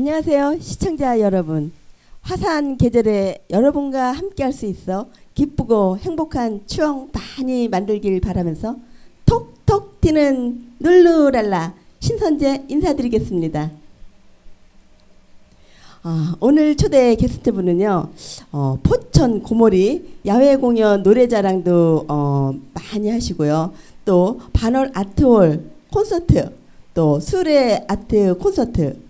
안녕하세요, 시청자 여러분. 화사한 계절에 여러분과 함께 할 수 있어 기쁘고 행복한 추억 많이 만들길 바라면서 톡톡 튀는 룰루랄라 신선재 인사드리겠습니다. 아, 오늘 초대 게스트분은요, 어, 포천 고모리 야외 공연 노래자랑도 어, 많이 하시고요. 또 반월 아트홀 콘서트, 또 수레 아트 콘서트,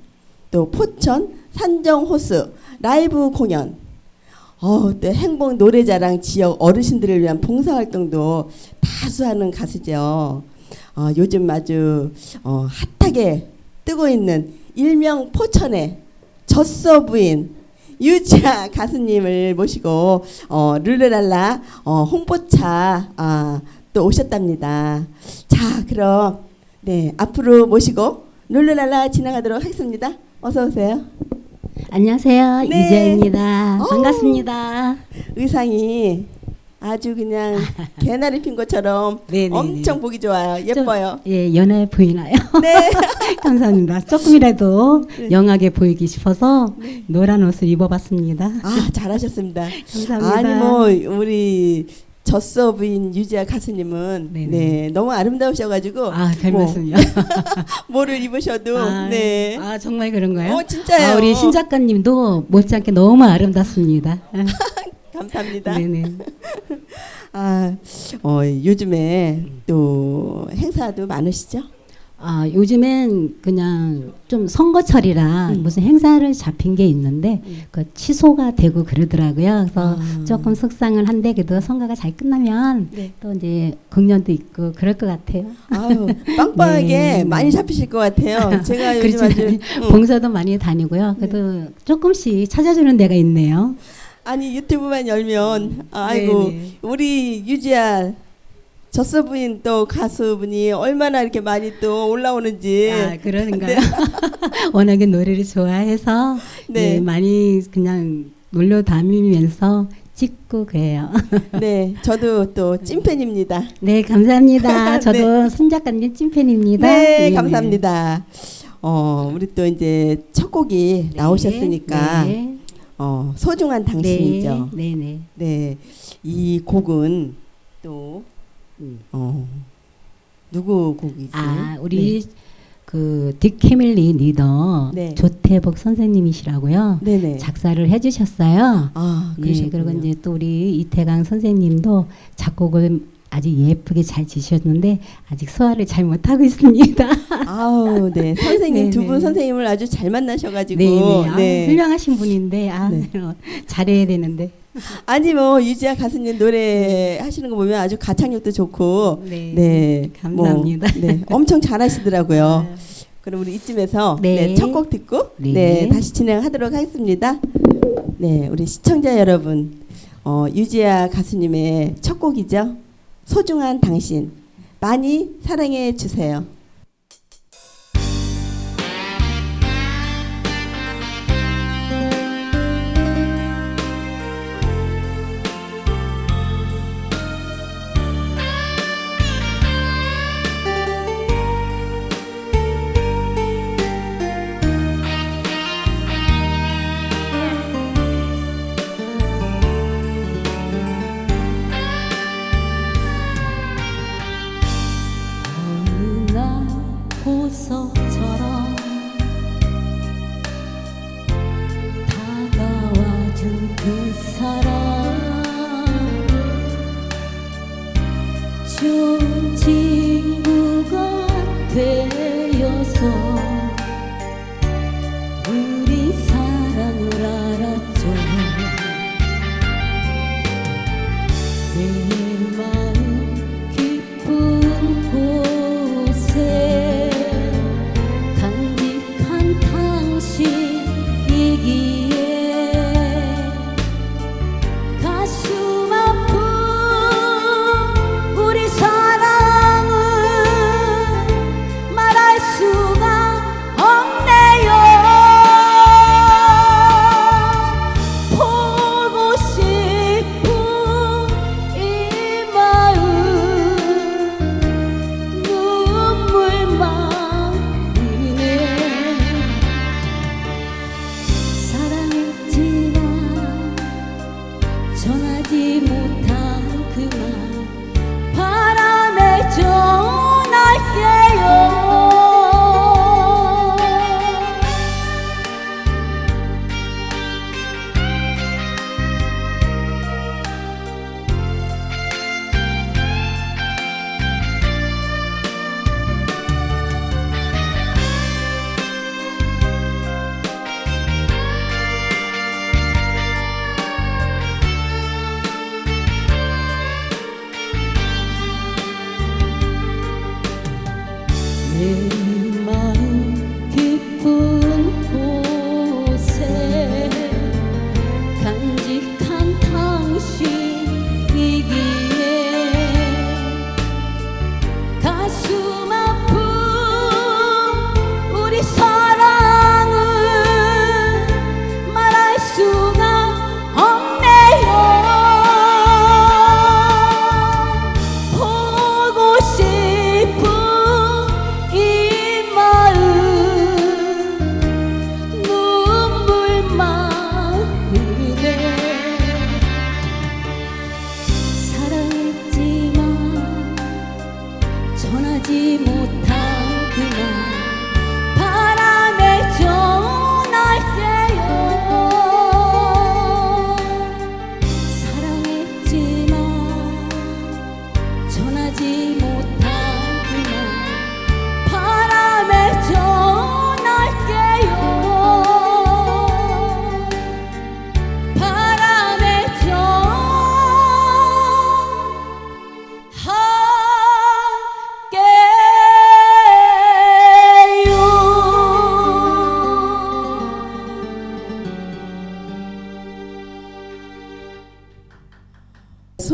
또 포천 산정 호수 라이브 공연, 어, 또 행복 노래자랑 지역 어르신들을 위한 봉사활동도 다수 하는 가수죠. 어, 요즘 아주 어, 핫하게 뜨고 있는 일명 포천의 젖소 부인 유지아 가수님을 모시고 어, 룰루랄라 어, 홍보차 아, 또 오셨답니다. 자, 그럼 네 앞으로 모시고 룰루랄라 진행하도록 하겠습니다. 어서 오세요. 안녕하세요. 네. 이재입니다. 어. 반갑습니다. 의상이 아주 그냥 개나리 핀 것처럼 네네네. 엄청 보기 좋아요. 예뻐요. 예, 연애 보이나요? 네. 감사합니다. 조금이라도 네. 영하게 보이기 싶어서 노란 옷을 입어봤습니다. 아 잘하셨습니다. 감사합니다. 아니 뭐 우리 젖소 부인 유지아 가수님은 네네. 네 너무 아름다우셔가지고 아, 별 뭐, 말씀이요. 뭐를 입으셔도 아, 네. 아, 정말 그런가요? 어 진짜요. 아, 우리 신 작가님도 못지않게 너무 아름답습니다. 감사합니다. 네네. 아 어, 요즘에 또 행사도 많으시죠? 아, 요즘엔 그냥 좀 선거철이라 음. 무슨 행사를 잡힌 게 있는데 음. 그 취소가 되고 그러더라고요. 그래서 아. 조금 속상은 한데 그래도 선거가 잘 끝나면 네. 또 이제 공연도 있고 그럴 것 같아요. 아유 빵빵하게 네. 많이 잡히실 것 같아요. 제가 요즘 아주. 응. 봉사도 많이 다니고요. 그래도 조금씩 찾아주는 데가 있네요. 아니 유튜브만 열면 아이고 네네. 우리 유지아 젖소 부인 또 가수분이 얼마나 이렇게 많이 또 올라오는지 아 그러는가요? 워낙에 노래를 좋아해서 네. 네. 많이 그냥 놀러 다니면서 찍고 그래요. 네 저도 또 찐팬입니다. 네 감사합니다. 저도 손 작가님 찐팬입니다. 네, 감사합니다. 어 우리 또 이제 첫 곡이 나오셨으니까 네. 어 소중한 당신이죠. 네, 네, 네, 이 곡은 또 음. 어, 누구 곡이지? 아 우리 그 딕캐밀리 리더 네. 조태복 선생님이시라고요. 네, 네. 작사를 해주셨어요. 아, 예. 그리고 이제 또 우리 이태강 선생님도 작곡을 아주 예쁘게 잘 지셨는데 아직 소화를 잘 못하고 있습니다. 아우, 네. 선생님 네, 두분 네. 선생님을 아주 잘 만나셔가지고 네네. 아, 네. 훌륭하신 분인데 아 네. 잘해야 되는데. 아니 뭐 유지아 가수님 노래 하시는 거 보면 아주 가창력도 좋고 네. 네, 감사합니다. 뭐, 네, 엄청 잘하시더라고요. 아, 그럼 우리 이쯤에서 네. 네, 첫 곡 듣고 네. 네. 다시 진행하도록 하겠습니다. 네, 우리 시청자 여러분, 어, 유지아 가수님의 첫 곡이죠. 소중한 당신 많이 사랑해 주세요.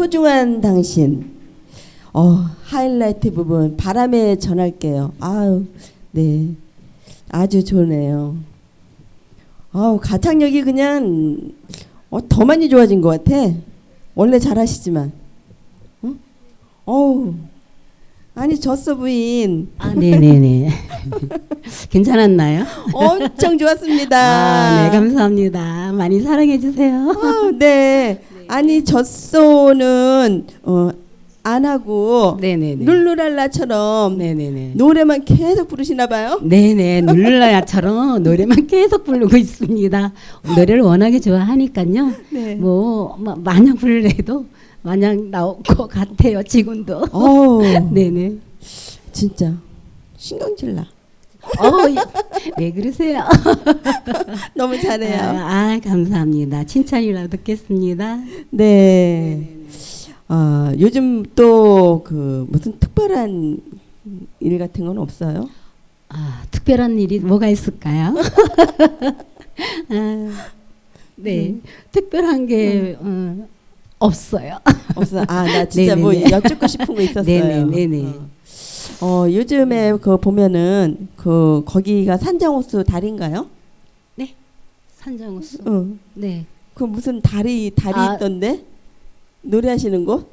소중한 당신. 어, 하이라이트 부분 바람에 전할게요. 아유, 네. 아주 좋네요. 아우, 가창력이 그냥 어, 더 많이 좋아진 것 같아. 원래 잘하시지만. 응? 어우. 아니, 졌어 부인. 아, 네네네. 괜찮았나요? 엄청 좋았습니다. 아, 네, 감사합니다. 많이 사랑해 주세요. 어, 네. 아니, 젖소는 어, 안 하고 네네네. 룰루랄라처럼 네네네. 노래만 계속 부르시나 봐요. 네네. 눌러야처럼 노래만 계속 부르고 있습니다. 노래를 워낙에 좋아하니까요. 네. 뭐, 마- 마냥 부르래도 마냥 나올 것 같아요. 지금도. 네네. 진짜 신경질 나. 어, 왜 그러세요? 너무 잘해요. 아, 아, 감사합니다. 칭찬이라도 듣겠습니다. 네. 아, 요즘 또 그 무슨 특별한 일 같은 건 없어요? 아, 특별한 일이 뭐가 있을까요? 아, 네, 음. 특별한 게 어, 없어요. 없어. 아, 나 진짜 네네네. 뭐 여쭙고 싶은 거 있었어요. 네네네네. 어. 어, 요즘에 그 보면은 그 거기가 산정호수 다리인가요? 산정호수. 응. 네. 그 무슨 다리 다리 아. 있던데 노래하시는 곳?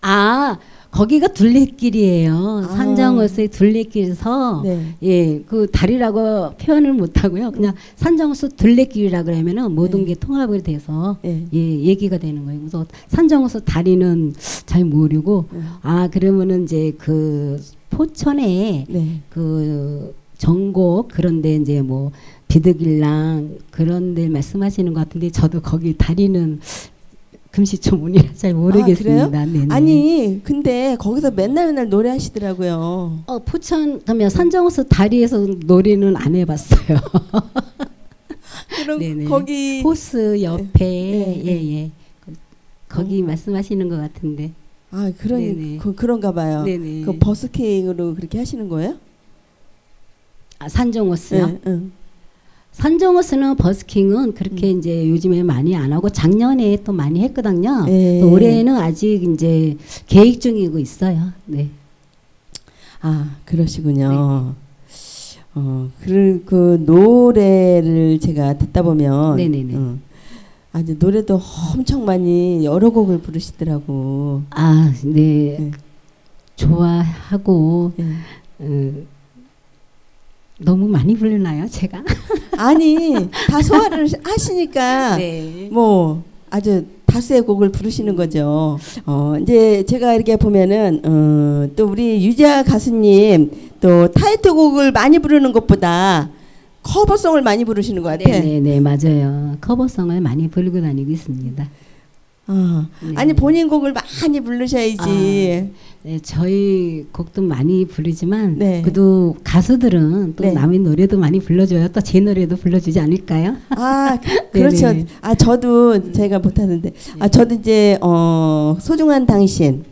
아, 거기가 둘레길이에요. 아. 산정호수의 둘레길에서 네. 예, 그 다리라고 표현을 못 하고요. 그냥 산정호수 둘레길이라 그러면은 모든 네. 게 통합이 돼서 네. 예, 얘기가 되는 거예요. 그래서 산정호수 다리는 잘 모르고 네. 아, 그러면은 이제 그 포천에 네. 그 전곡 그런데 이제 뭐 비득일랑 그런 데 말씀하시는 것 같은데 저도 거기 다리는 금시초문이라 잘 모르겠습니다. 네네. 아니 근데 거기서 맨날 맨날 노래하시더라고요. 어, 포천 그러면 산정호수 다리에서 노래는 안 해봤어요. 그럼 네네. 거기 호수 옆에 네, 네. 예예 거기 어. 말씀하시는 것 같은데. 아 그런. 그, 그런가 봐요. 네네. 그 버스킹으로 그렇게 하시는 거예요? 아, 산정호수요. 네, 응. 산정호수는 버스킹은 그렇게 이제 요즘에 많이 안 하고 작년에 또 많이 했거든요. 네. 또 올해는 아직 이제 계획 중이고 있어요. 네. 아 그러시군요. 어, 그, 그 노래를 제가 듣다 보면 네네네. 응. 아주 노래도 엄청 많이 여러 곡을 부르시더라고. 아, 네. 네. 좋아하고 예. 어, 너무 많이 부르나요, 제가? 아니 다 소화를 하시니까 네. 뭐 아주 다수의 곡을 부르시는 거죠. 어, 이제 제가 이렇게 보면은 어, 또 우리 유자 가수님 또 타이틀곡을 많이 부르는 것보다 커버송을 많이 부르시는 것 같아. 네네네 맞아요. 커버송을 많이 부르고 다니고 있습니다. 어. 네. 아니 본인 곡을 많이 부르셔야지. 네, 저희 곡도 많이 부르지만 네. 그래도 가수들은 또 네. 남의 노래도 많이 불러줘요. 또 제 노래도 불러주지 않을까요? 아 그렇죠. 네네. 아 저도 제가 못하는데 아 저도 이제 어 소중한 당신.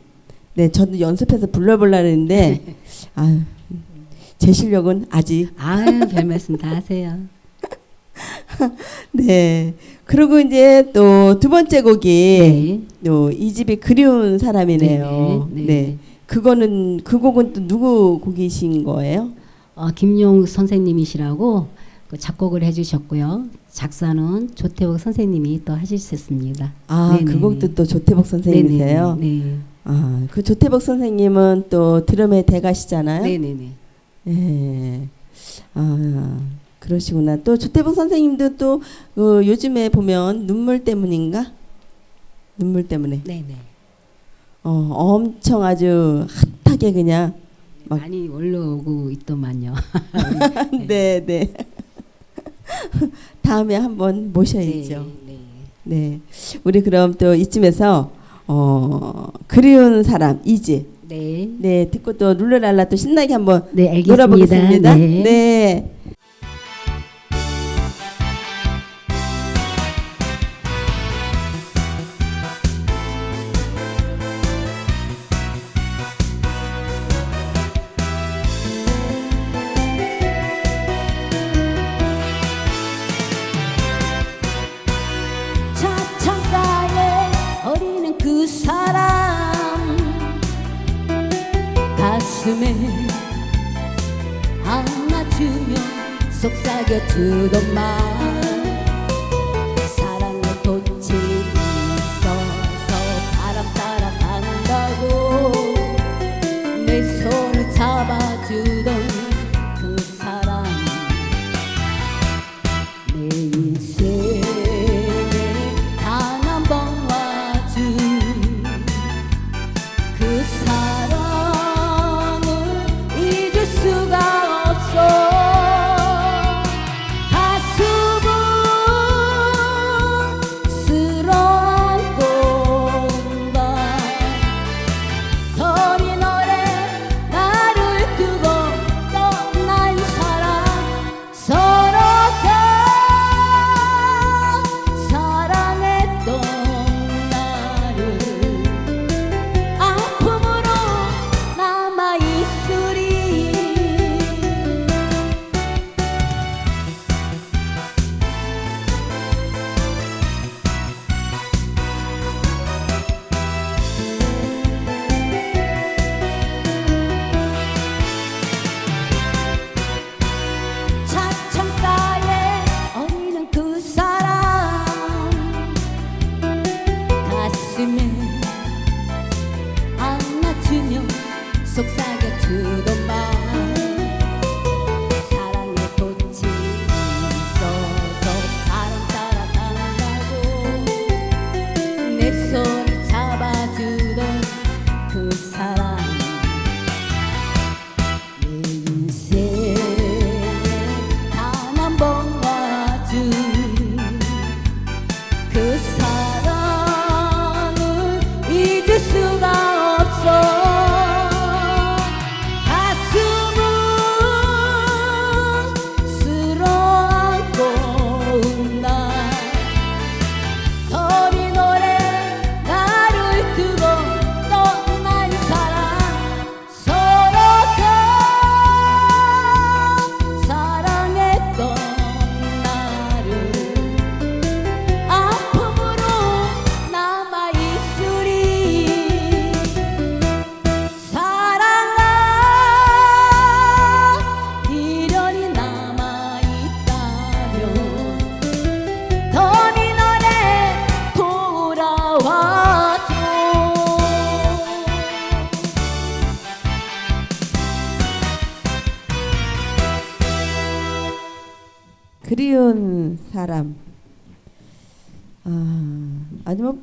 네 저도 연습해서 불러보려 했는데 아제 실력은 아직 아유 별 말씀 다 하세요. 네. 그리고 이제 또 두 번째 곡이 네. 또이 집이 그리운 사람이네요. 네, 네. 네. 그거는 그 곡은 또 누구 곡이신 거예요? 어, 김용 선생님이시라고 그 작곡을 해주셨고요. 작사는 조태복 선생님이 또 하셨습니다. 아, 네네. 그 곡도 또 조태복 선생님이세요. 네네. 아, 그 조태복 선생님은 또 드럼의 대가시잖아요. 네네네. 예. 아, 그러시구나. 또 조태복 선생님도 또그 요즘에 보면 눈물 때문인가? 눈물 때문에 네네. 어, 엄청 아주 핫하게 그냥 막- 많이 올라오고 있더만요. 네, 네. 다음에 한번 모셔야죠. 네. 네. 우리 그럼 또 이쯤에서 어, 그리운 사람 이지. 네. 네, 듣고 또 룰루랄라 또 신나게 한번 네, 알겠습니다. 놀아보겠습니다. 네. 네. 속삭여주 eso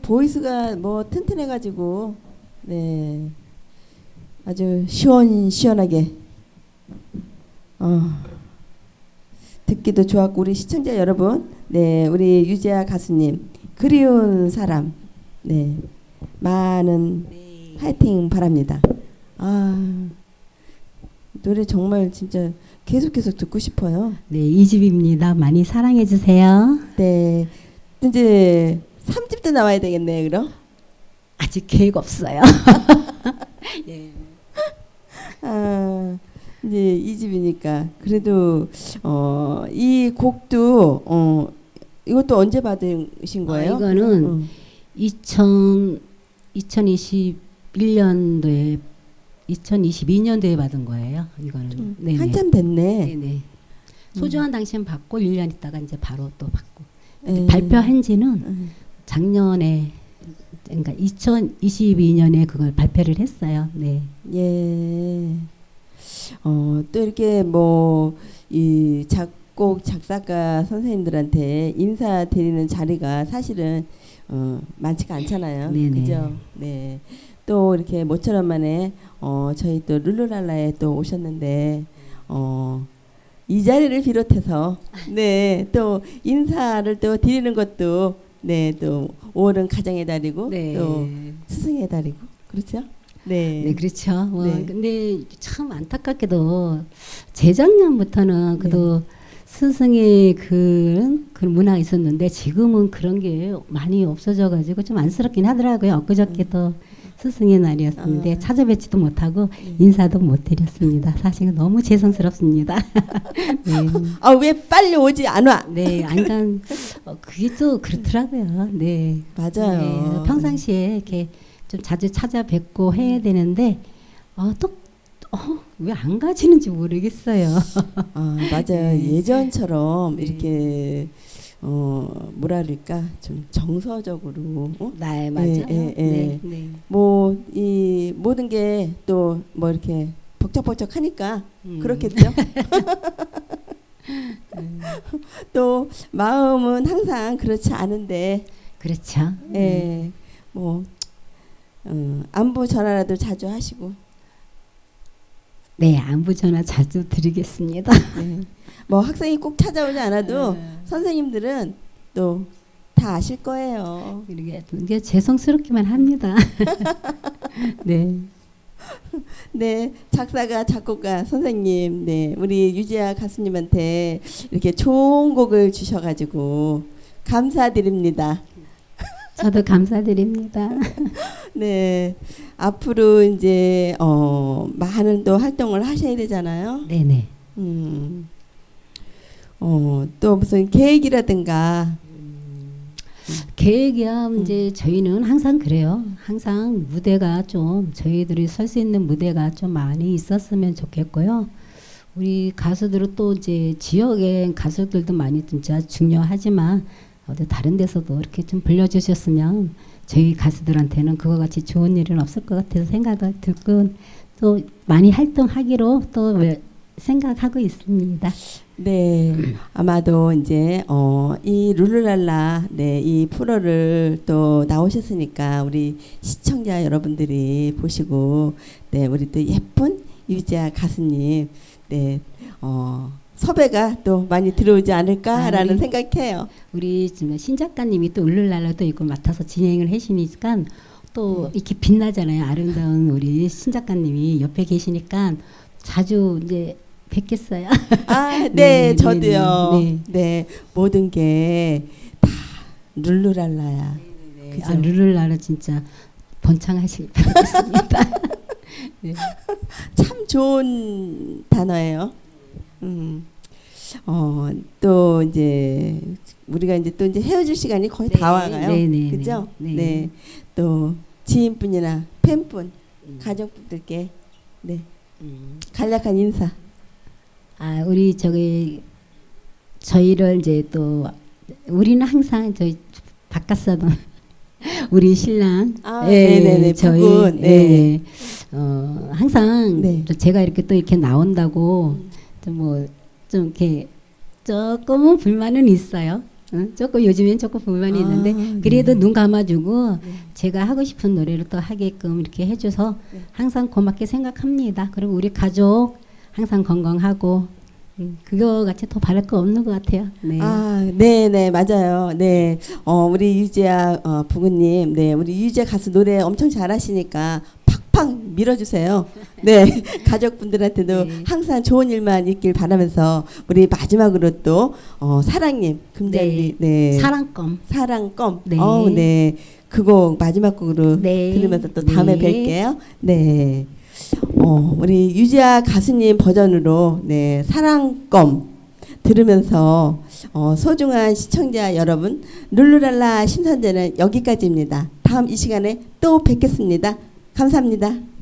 보이스가 뭐 튼튼해가지고 네. 아주 시원 시원하게. 어. 듣기도 좋았고 우리 시청자 여러분. 네 우리 유재하 가수님. 그리운 사람. 네. 많은 파이팅 바랍니다. 아. 노래 정말 진짜 계속 계속 듣고 싶어요. 네, 이 집입니다. 많이 사랑해 주세요. 네. 이제 3집도 나와야 되겠네요, 그럼. 아직 계획 없어요. 예. 아, 이제 이 집이니까 그래도 어, 이 곡도 어, 이것도 언제 받으신 거예요? 아, 이거는 어. 2000 2021년도에 2022년도에 받은 거예요. 이거는 음, 네네. 한참 됐네. 네네. 소중한 당신 받고 1년 있다가 이제 바로 또 받고 예. 발표한 지는 음, 작년에 그러니까 2022년에 그걸 발표를 했어요. 네. 예. 어, 또 이렇게 뭐 이 작곡 작사가 선생님들한테 인사드리는 자리가 사실은 어, 많지가 않잖아요. 네네. 그죠? 네. 또 이렇게 모처럼 만에 어, 저희 또 룰루랄라에 또 오셨는데 어, 이 자리를 비롯해서 네, 또 인사를 또 드리는 것도 네, 또 5월은 가정의 달이고 네. 또 스승의 달이고 그렇죠? 네. 네, 그렇죠. 뭐 네. 근데 참 안타깝게도 재작년부터는 그래도 네. 스승의 그, 그 문화가 있었는데 지금은 그런 게 많이 없어져 가지고 좀 안쓰럽긴 하더라고요. 엊그저께도 스승의 날이었는데 아. 찾아뵙지도 못하고 네. 인사도 못 드렸습니다. 사실은 너무 죄송스럽습니다. 네. 아왜 빨리 오지 않아? 네, 안간 어, 그게 또 그렇더라고요. 네. 맞아요. 네, 평상시에 이렇게 좀 자주 찾아뵙고 해야 되는데 어, 또 어, 왜 안 가지는지 모르겠어요. 아 맞아요. 네. 예전처럼 네. 이렇게 어 뭐랄까 좀 정서적으로 어? 네, 맞아요. 예, 예, 예. 네, 네. 뭐이 모든 게 또 뭐 이렇게 벅적벅적하니까 음. 그렇겠죠. 또 마음은 항상 그렇지 않은데 그렇죠. 예. 뭐 어, 안부 전화라도 자주 하시고 네, 안부 전화 자주 드리겠습니다. 네. 뭐 학생이 꼭 찾아오지 않아도 네. 선생님들은 또 다 아실 거예요. 이게 이게 죄송스럽기만 합니다. 네. 네, 작사가 작곡가 선생님, 네, 우리 유지아 가수님한테 이렇게 좋은 곡을 주셔가지고 감사드립니다. 저도 감사드립니다. 네, 앞으로 이제 어 많은 또 활동을 하셔야 되잖아요. 네, 네. 음, 어 또 무슨 계획이라든가, 계획이야 음. 이제 저희는 항상 그래요. 항상 무대가 좀 저희들이 설 수 있는 무대가 좀 많이 있었으면 좋겠고요. 우리 가수들은 또 이제 지역의 가수들도 많이 진짜 중요하지만 어디 다른 데서도 이렇게 좀 불러주셨으면 저희 가수들한테는 그거 같이 좋은 일은 없을 것 같아서 생각을 듣고 또 많이 활동하기로 또 왜- 생각하고 있습니다. 네, 아마도 이제 어 이 룰루랄라 네 이 프로를 또 나오셨으니까 우리 시청자 여러분들이 보시고 네 우리 또 예쁜 유지아 가수님 네 어 섭외가 또 많이 들어오지 않을까라는 아, 우리- 생각해요. 우리 지금 신 작가님이 또 울룰랄라도 이걸 맡아서 진행을 하시니까 또 이렇게 빛나잖아요. 아름다운 우리 신 작가님이 옆에 계시니까 자주 이제 뵙겠어요. 아, 네, 네, 네, 저도요. 네, 네, 모든 게 다 룰루랄라야. 그죠? 아, 룰룰랄라 진짜 번창하시길 바라겠습니다. 네. 참 좋은 단어예요. 음. 어, 또 이제 우리가 이제 또 이제 헤어질 시간이 거의 다 와가요. 네, 네, 그죠? 네. 네. 네. 또 지인분이나 팬분, 음. 가족분들께 네. 음. 간략한 인사. 아, 우리 저기 저희를 이제 또 우리는 항상 저희 바깥서도 우리 신랑 아, 네네네, 저희 부군, 네. 예, 어, 항상 네. 또 제가 이렇게 또 이렇게 나온다고 좀 뭐 좀 이렇게 조금은 불만은 있어요. 응? 조금 요즘엔 조금 불만이 아, 있는데 네. 그래도 눈 감아주고 제가 하고 싶은 노래를 또 하게끔 이렇게 해줘서 네. 항상 고맙게 생각합니다. 그리고 우리 가족 항상 건강하고 음, 그거 같이 더 바랄 거 없는 것 같아요. 네. 아, 네, 네, 맞아요. 네, 어, 우리 유지아 어, 부부님, 네, 우리 유지아 가수 노래 엄청 잘하시니까 팍팍 밀어주세요. 네, 가족분들한테도 네. 항상 좋은 일만 있길 바라면서 우리 마지막으로 또 어, 사랑님, 금잔디, 네, 사랑껌. 사랑껌, 네. 어, 네, 그곡 마지막 곡으로 네. 들으면서 또 다음에 네. 뵐게요. 네. 어, 우리 유지아 가수님 버전으로 네, 사랑껌 들으면서 어, 소중한 시청자 여러분 룰루랄라 신선제는 여기까지입니다. 다음 이 시간에 또 뵙겠습니다. 감사합니다.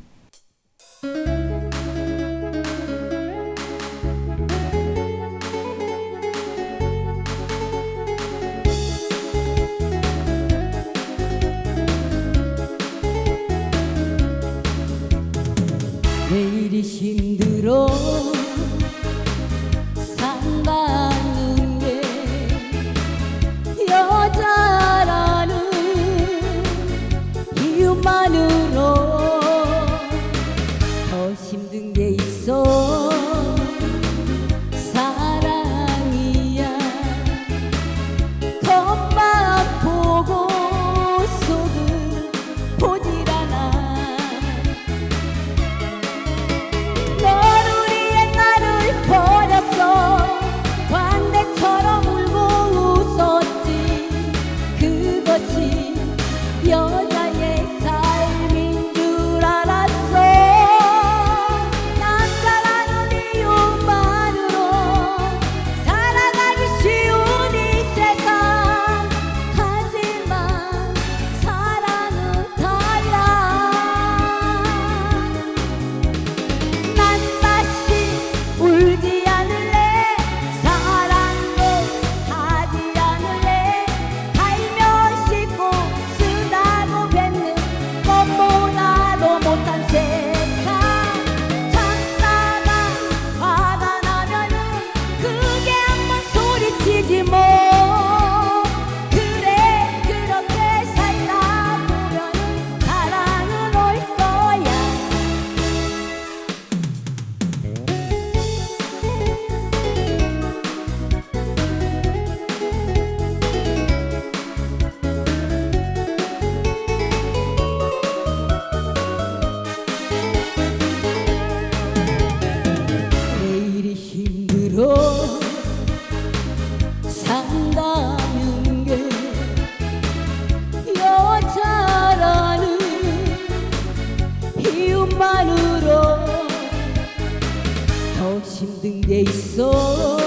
힘든 게 있어.